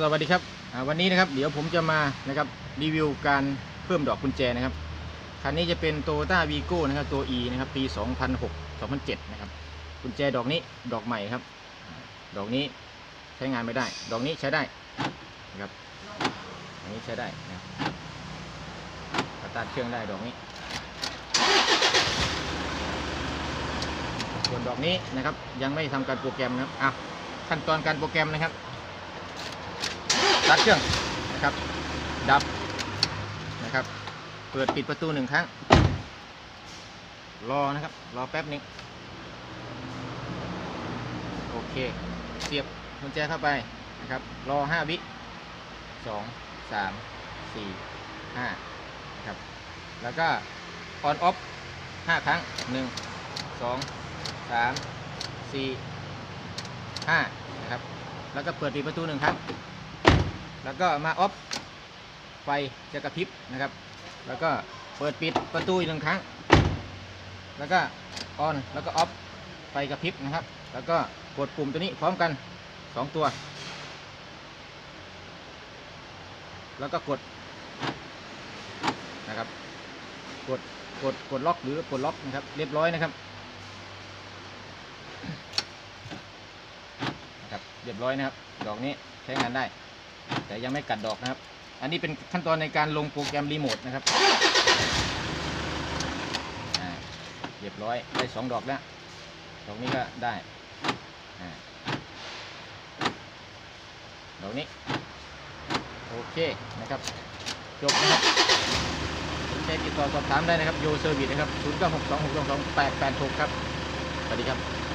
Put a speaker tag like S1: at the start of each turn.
S1: สวัสดีครับวันนี้นะครับเดี๋ยวผมจะมานะครับรีวิวการเพิ่มดอกกุญแจนะครับคันนี้จะเป็น t o y o ต้าวีโก้นะครับตัว E นะครับปี 2006 2007 นะครับกุญแจดอกนี้ดอกใหม่ครับ ดอกนี้ใช้งานไม่ได้ ดอกนี้ใช้ได้นะครับอันนี้ใช้ได้นะครับสตาร์ทเครื่องได้ดอกนี้ ส่วนดอกนี้นะครับยังไม่ทำการโปรแกรมนะครับอะขั้นตอนการโปรแกรมนะครับ ตัดเครื่องนะครับ ดับนะครับ เปิดปิดประตูหนึ่งครั้ง รอนะครับ รอแป๊บนึงโอเค เสียบกุญแจเข้าไปนะครับ รอ5วิ2 3 4 5นะครับ แล้วก็ on off 5ครั้ง1 2 3 4 5นะครับ แล้วก็เปิดปิดประตูหนึ่งครั้ง แล้วก็มาออฟไฟจะกระพริบนะครับ แล้วก็เปิดปิดประตูอีกหนึ่งครั้ง แล้วก็ออนแล้วก็ออฟไฟกระพริบนะครับ แล้วก็กดปุ่มตัวนี้พร้อมกัน 2 ตัว แล้วก็กดนะครับ กดกดกดล็อกหรือกดล็อกนะครับ เรียบร้อยนะครับนะครับ เรียบร้อยนะครับ ดอกนี้ใช้งานได้ แต่ยังไม่กัดดอกนะครับ อันนี้เป็นขั้นตอนในการลงโปรแกรมรีโมทนะครับเรียบร้อยได้สองดอกแล้วดอกนี้ก็ได้ดอกนี้ โอเคนะครับจบนะครับสนใจติดต่อสอบถามได้นะครับโยเซอร์วิสนะครับ 0 9 6 2 6 2 2 8 8 6 ครับ สวัสดีครับ